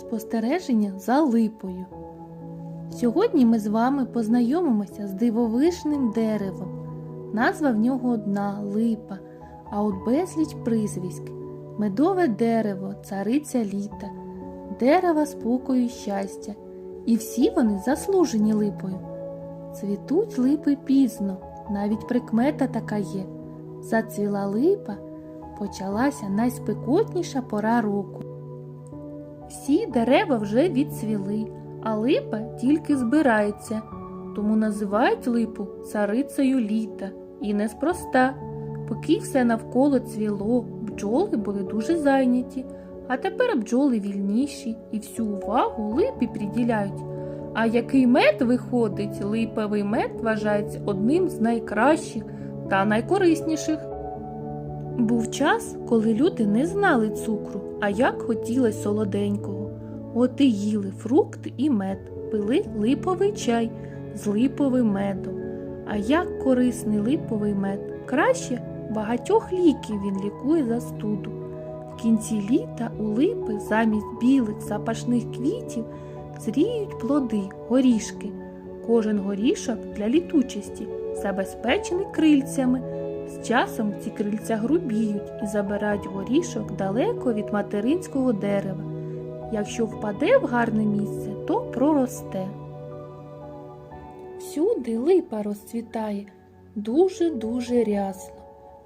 Спостереження за липою. Сьогодні ми з вами познайомимося з дивовижним деревом. Назва в нього одна липа, а от безліч прізвиськ. Медове дерево, цариця літа, дерева спокою і щастя. І всі вони заслужені липою. Цвітуть липи пізно, навіть прикмета така є. Зацвіла липа, почалася найспекотніша пора року. Всі дерева вже відцвіли, а липа тільки збирається, тому називають липу царицею літа. І неспроста. Поки все навколо цвіло, бджоли були дуже зайняті, а тепер бджоли вільніші і всю увагу липі приділяють. А який мед виходить, липовий мед вважається одним з найкращих та найкорисніших. Був час, коли люди не знали цукру, а як хотілось солоденького. От і їли фрукти і мед, пили липовий чай з липовим медом. А як корисний липовий мед, краще багатьох ліків він лікує застуду. В кінці літа у липи замість білих запашних квітів зріють плоди, горішки. Кожен горішок для літучості забезпечений крильцями. З часом ці крильця грубіють і забирають горішок далеко від материнського дерева. Якщо впаде в гарне місце, то проросте. Всюди липа розцвітає дуже-дуже рясно,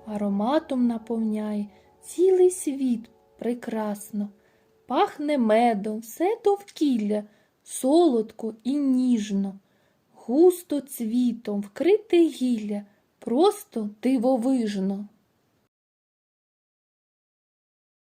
ароматом наповняє цілий світ прекрасно. Пахне медом все довкілля, солодко і ніжно, густо цвітом вкрите гілля, просто дивовижно.